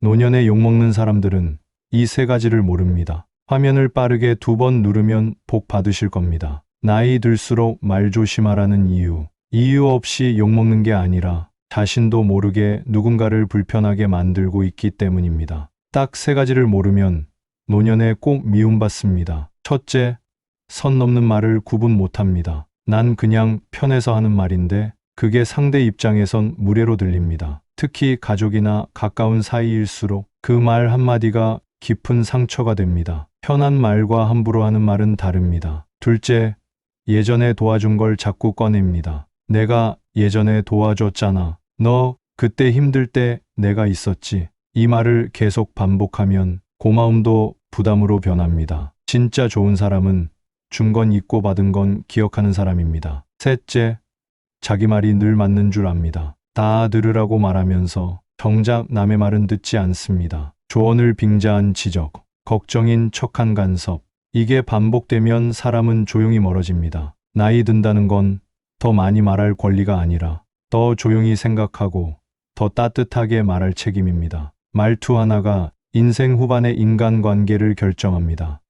노년에 욕먹는 사람들은 이 세 가지를 모릅니다. 화면을 빠르게 두 번 누르면 복 받으실 겁니다. 나이 들수록 말 조심하라는 이유. 이유 없이 욕먹는 게 아니라 자신도 모르게 누군가를 불편하게 만들고 있기 때문입니다. 딱 세 가지를 모르면 노년에 꼭 미움받습니다. 첫째, 선 넘는 말을 구분 못합니다. 난 그냥 편해서 하는 말인데 그게 상대 입장에선 무례로 들립니다. 특히 가족이나 가까운 사이일수록 그 말 한마디가 깊은 상처가 됩니다. 편한 말과 함부로 하는 말은 다릅니다. 둘째, 예전에 도와준 걸 자꾸 꺼냅니다. 내가 예전에 도와줬잖아. 너 그때 힘들 때 내가 있었지. 이 말을 계속 반복하면 고마움도 부담으로 변합니다. 진짜 좋은 사람은 준 건 잊고 받은 건 기억하는 사람입니다. 셋째, 자기 말이 늘 맞는 줄 압니다. 다 들으라고 말하면서 정작 남의 말은 듣지 않습니다. 조언을 빙자한 지적, 걱정인 척한 간섭. 이게 반복되면 사람은 조용히 멀어집니다. 나이 든다는 건 더 많이 말할 권리가 아니라 더 조용히 생각하고 더 따뜻하게 말할 책임입니다. 말투 하나가 인생 후반의 인간관계를 결정합니다.